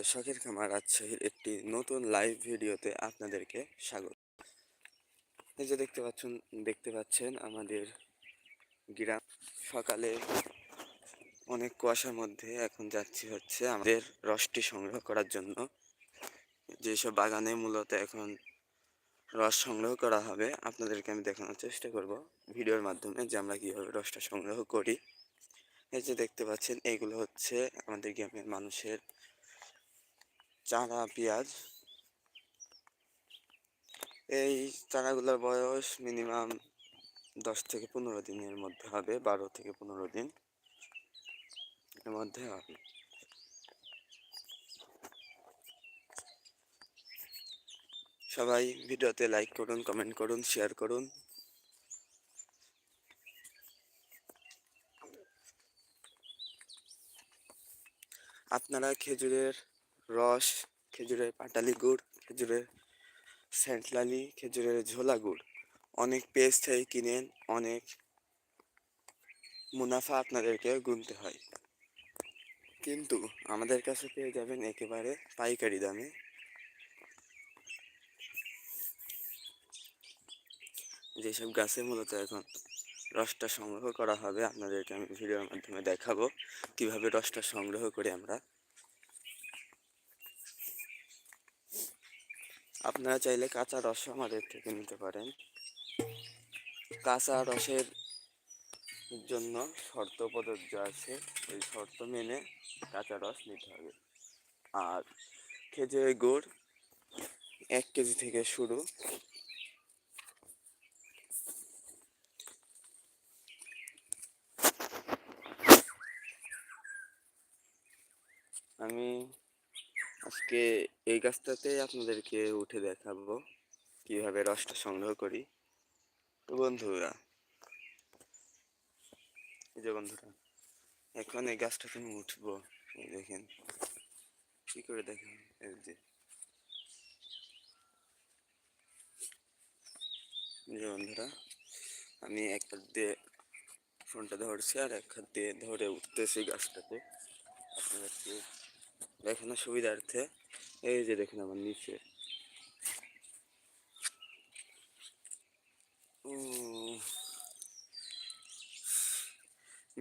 আপনাদের শখের খামার রাজশাহীর একটি নতুন লাইভ ভিডিওতে আপনাদেরকে স্বাগত। এই যে দেখতে পাচ্ছেন দেখতে পাচ্ছেন আমাদের গ্রাম। সকালে অনেক কুয়াশার মধ্যে এখন যাচ্ছি হচ্ছে আমাদের রসটি সংগ্রহ করার জন্য। যেসব বাগানে মূলত এখন রস সংগ্রহ করা হবে, আপনাদেরকে আমি দেখানোর চেষ্টা করব ভিডিওর মাধ্যমে যে আমরা কীভাবে রসটা সংগ্রহ করি। এই যে দেখতে পাচ্ছেন এইগুলো হচ্ছে আমাদের গ্রামের মানুষের চারা পেঁয়াজ। এই চারাগুলোর বয়স মিনিমাম দশ থেকে পনেরো দিনের মধ্যে হবে, বারো থেকে পনেরো দিন এর মধ্যে হবে। সবাই ভিডিওতে লাইক করুন কমেন্ট করুন শেয়ার করুন। আপনারা খেজুরের রস, খেজুরের পাটালি গুড়, খেজুরের স্যান্টলালি, খেজুরের ঝোলা গুড়। অনেক পেজ থেকে কিনেন, অনেক মুনাফা আপনাদেরকে গুনতে হয়। কিন্তু আমাদের কাছে পেয়ে যাবেন একেবারে পাইকারি দামে। যেসব গাছে মূলত এখন রসটা সংগ্রহ করা হবে, আপনাদেরকে আমি ভিডিওর মাধ্যমে দেখাবো। কীভাবে রসটা সংগ্রহ করি আমরা। আপনারা চাইলে কাঁচা রসও আমাদের থেকে নিতে পারেন। কাঁচা রসের জন্য শর্ত প্রযোজ্য আছে। ওই শর্ত মেনে কাঁচা রস নিতে হবে। আর খেজুরের গুড় এক কেজি থেকে শুরু। আমি আজকে এই গাছটাতে আপনাদেরকে উঠে দেখাবো কীভাবে রসটা সংগ্রহ করি। তো বন্ধুরা, এই যে বন্ধুরা, এখন এই গাছটাতে আমি উঠবো। দেখেন, কি করে দেখেন? এই যে এই যে বন্ধুরা, আমি এক হাত দিয়ে ফোনটা ধরছি আর এক হাত দিয়ে ধরে উঠতেছি গাছটাতে। আপনাদেরকে দেখানোর সুবিধার্থে, এই যে দেখুন আমার নিচে।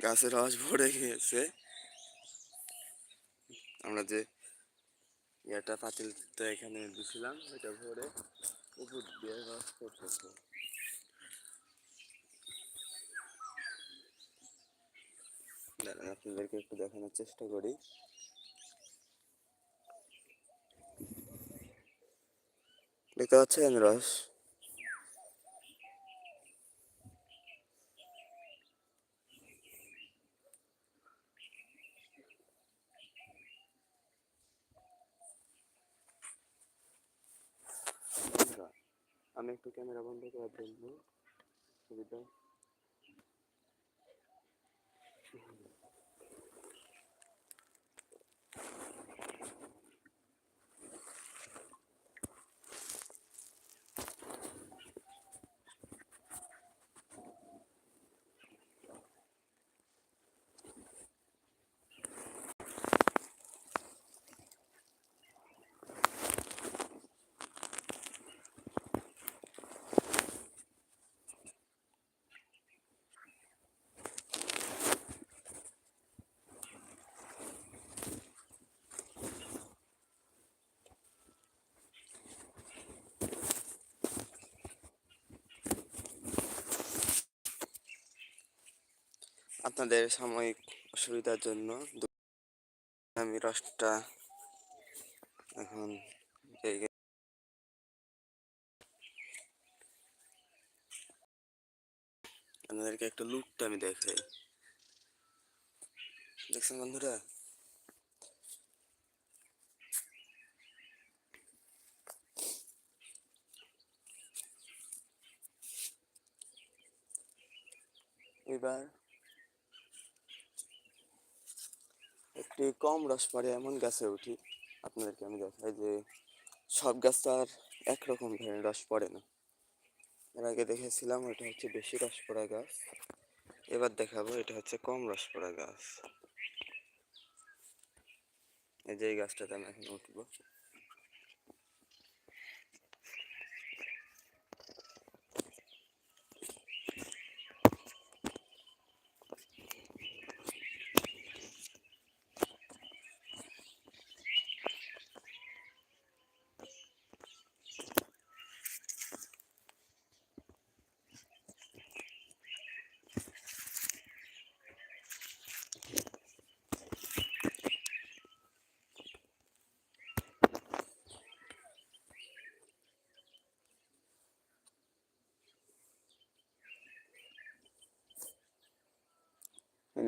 গাছের রস ভরে গিয়েছে। আমরা যে ইয়েটা পাতিলটা এখানে দিছিলাম, ওইটা ভরে উপর দিয়ে রস পড়তেছে আপনাদেরকে একটু দেখানোর চেষ্টা করি। দেখতে পাচ্ছেন রস আমি একটু ক্যামেরা বন্ধ করার জন্য সুবিধা। আপনাদের সাময়িক অসুবিধার জন্য আমি রসটা এখন আপনাদেরকে একটা লুকটা আমি দেখাই। দেখছেন বন্ধুরা? এবার একটি কম রস পড়ে এমন গাছে উঠি, আপনাদেরকে আমি দেখাই যে সব গাছ তো আর একরকম ধরনের রস পড়ে না। এর আগে দেখেছিলাম এটা হচ্ছে বেশি রস পড়া গাছ, এবার দেখাবো এটা হচ্ছে কম রস পড়া গাছ। এই যে এই গাছটাতে আমি এখন উঠবো।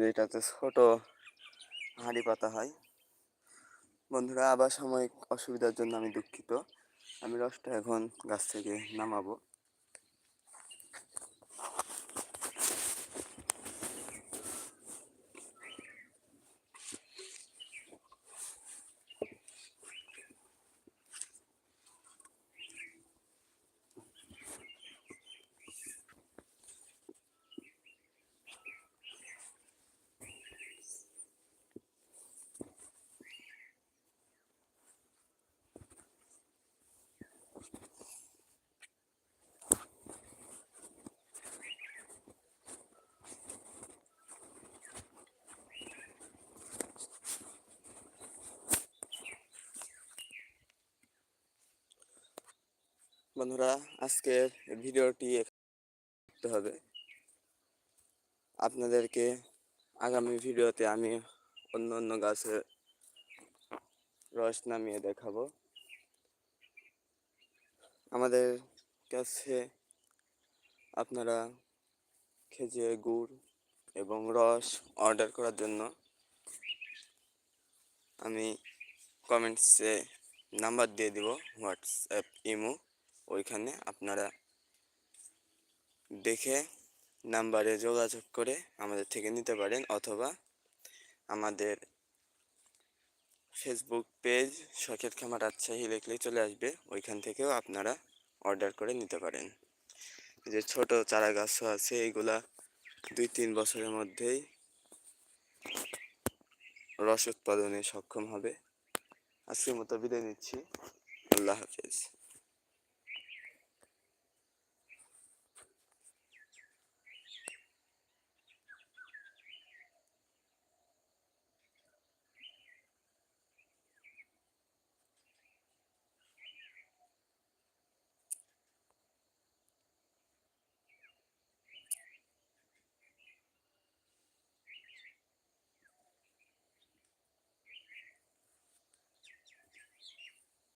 এটাতে ছোট হাঁড়ি পাতা হয়। বন্ধুরা, আবার সাময়িক অসুবিধার জন্য আমি দুঃখিত। আমি রসটা এখন গাছ থেকে নামাবো। বন্ধুরা, আজকের ভিডিওটি করতে হবে। আপনাদেরকে আগামী ভিডিওতে আমি অন্য অন্য গাছের রস নামিয়ে দেখাবো। আমাদের কাছে আপনারা খেজুরের গুড় এবং রস অর্ডার করার জন্য আমি কমেন্টসে নাম্বার দিয়ে দিব হোয়াটসঅ্যাপ ইমো ওইখানে আপনারা দেখে নাম্বারে যোগাযোগ করে আমাদের থেকে নিতে পারেন অথবা আমাদের ফেসবুক পেজ শখের খামার রাজশাহী লিখলেই চলে আসবে। ওইখান থেকেও আপনারা অর্ডার করে নিতে পারেন। যে ছোট চারা গাছও আছে এইগুলা দুই তিন বছরের মধ্যেই রস উৎপাদনে সক্ষম হবে। আজকের মতো বিদায় নিচ্ছি। আল্লাহ হাফেজ।